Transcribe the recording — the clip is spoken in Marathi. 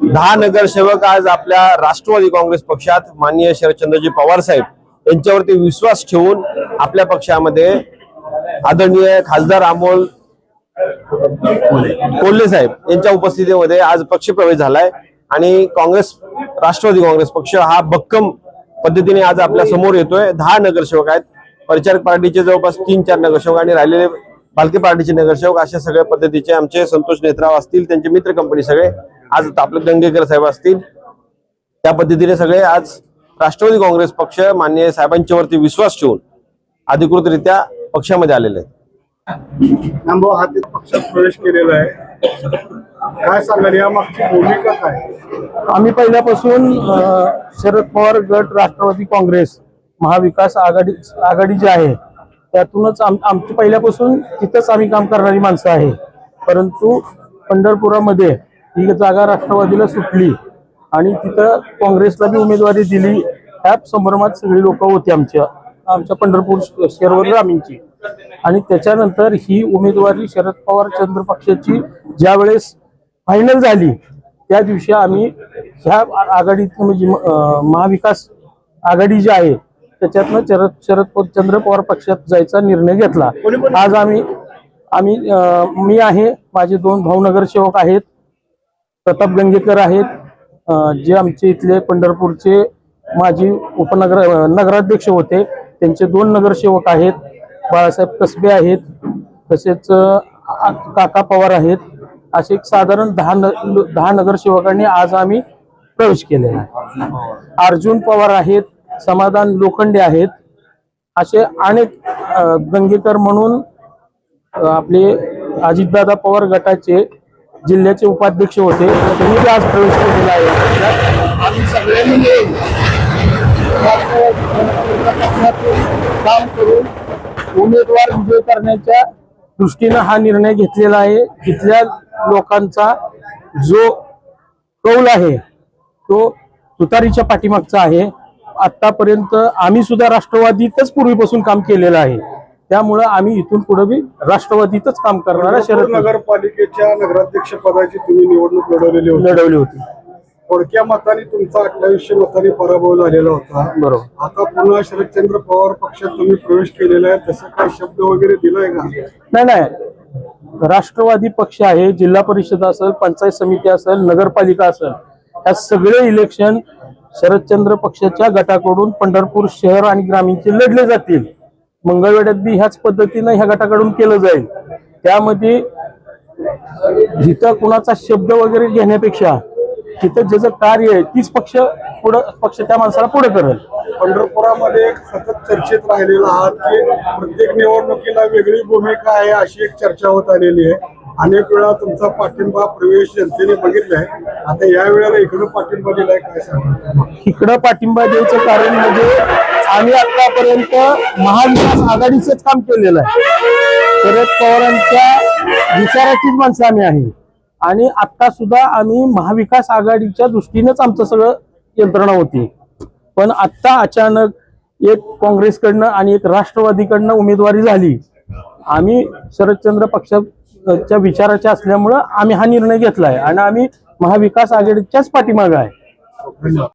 दहा नगरसेवक आज आपल्या राष्ट्रवादी काँग्रेस पक्षात माननीय शरदचंद्रजी पवार साहेब यांच्यावरती विश्वास ठेवून आपल्या पक्षामध्ये आदरणीय खासदार अमोल कोल्हे साहेब यांच्या उपस्थितीमध्ये आज पक्षप्रवेश झालाय. आणि काँग्रेस राष्ट्रवादी काँग्रेस पक्ष हा भक्कम पद्धतीने आज आपल्यासमोर येतोय. दहा नगरसेवक आहेत. परिचारक पार्टीचे जवळपास तीन चार नगरसेवक आणि राहिलेले पालखी पार्टीचे नगरसेवक अशा सगळ्या पद्धतीचे आमचे संतोष नेत्राव असतील त्यांचे मित्र कंपनी सगळे आज आपले दंगेकर साहेब असतील. त्या पद्धतीने सगळे आज राष्ट्रवादी काँग्रेस पक्ष माननीय साहेबांच्या वरती विश्वास ठेवून अधिकृतरित्या पक्षामध्ये आलेले आहेत. पक्षात प्रवेश केलेला आहे. काय सांगाल? या मागची भूमिका काय? आम्ही पहिल्यापासून शरद पवार गट राष्ट्रवादी काँग्रेस महाविकास आघाडी आघाडी जी आहे त्यातूनच आम आमची पहिल्यापासून तिथंच आम्ही काम करणारी माणसं आहे. परंतु पंढरपुरामध्ये ही जागा राष्ट्रवादीला सुटली आणि तिथं काँग्रेसला बी उमेदवारी दिली ह्या संभ्रमात सगळी लोक होती आमच्या आमच्या पंढरपूर शहरवर ग्रामीणची. आणि त्याच्यानंतर ही उमेदवारी शरद पवार चंद्र पक्षाची ज्या वेळेस फायनल झाली त्या दिवशी आम्ही ह्या आघाडीत म्हणजे महाविकास आघाडी जी आहे त्याच्यातनं शरद शरद चंद्र पवार पक्षात जायचा निर्णय घेतला. आज आम्ही आम्ही मी आहे माझे दोन भाऊनगर सेवक आहेत प्रताप गंगेकर आहेत जे आमचे इथले पंढरपूरचे माजी उपनगर नगराध्यक्ष होते. त्यांचे दोन नगरसेवक आहेत. बाळासाहेब कसबे आहेत तसेच काका पवार आहेत. असे एक साधारण दहा न दहा नगरसेवकांनी आज आम्ही प्रवेश केलेला आहे. अर्जुन पवार आहेत समाधान लोखंडे आहेत. असे अनेक गंगेकर म्हणून आपले अजितदादा पवार गटाचे जिल्ह्याचे उपाध्यक्ष होते त्यांनी आज प्रवेश केलेला आहे. आम्ही सगळ्यांनी काम करून उमेदवार विजय करण्याच्या दृष्टीनं हा निर्णय घेतलेला आहे. तिथल्या लोकांचा जो कौल आहे तो तुतारीच्या पाठीमागचा आहे. आतापर्यंत आम्ही सुद्धा राष्ट्रवादीतच पूर्वीपासून काम केलेलं आहे. त्यामुळं आम्ही इथून पुढे बी राष्ट्रवादीतच काम करणारा शरद नगरपालिकेच्या नगराध्यक्ष पदाची तुम्ही निवडणूक लढवलेली होती. लढवली होती. थोडक्या मताने तुमचा अठ्ठावीसशे मतांनी पराभव झालेला होता. बरोबर. आता पुन्हा शरदचंद्र पवार पक्षात तुम्ही प्रवेश केलेला आहे. तसं काही शब्द वगैरे दिलाय का? नाही नाही. राष्ट्रवादी पक्ष आहे जिल्हा परिषद असेल पंचायत समिती असेल नगरपालिका असेल या सगळे इलेक्शन शरदचंद्र पक्षाच्या गटाकडून पंढरपूर शहर आणि ग्रामीणचे लढले जातील. मंगळवेड्यात बी ह्याच पद्धतीनं ह्या गटाकडून केलं जाईल. त्यामध्ये जिथं कुणाचा शब्द वगैरे घेण्यापेक्षा तिथं ज्याचं कार्य आहे तीच पक्ष पुढं पक्ष त्या माणसाला पुढे करेल. पंढरपुरामध्ये एक सतत चर्चेत राहिलेला आहात की प्रत्येक निवडणुकीला वेगळी भूमिका आहे अशी एक चर्चा होत आलेली आहे. अनेक वेळा तुमचा पाठिंबा प्रवेश जनतेने बघितलाय. आता या वेळेला इकडे पाठिंबा दिलाय काय सांगा इकडं पाठिंबा द्यायचं कारण म्हणजे आम्ही आतापर्यंत महाविकास आघाडीचंच काम केलेलं आहे. शरद पवारांच्या विचाराचीच माणसं आम्ही आहे. आणि आता सुद्धा आम्ही महाविकास आघाडीच्या दृष्टीनेच आमचं सगळं यंत्रणा होती. पण आत्ता अचानक एक काँग्रेसकडनं आणि एक राष्ट्रवादीकडनं उमेदवारी झाली. आम्ही शरदचंद्र पक्षाच्या विचाराच्या असल्यामुळं आम्ही हा निर्णय घेतला आहे आणि आम्ही महाविकास आघाडीच्याच पाठीमागं आहे.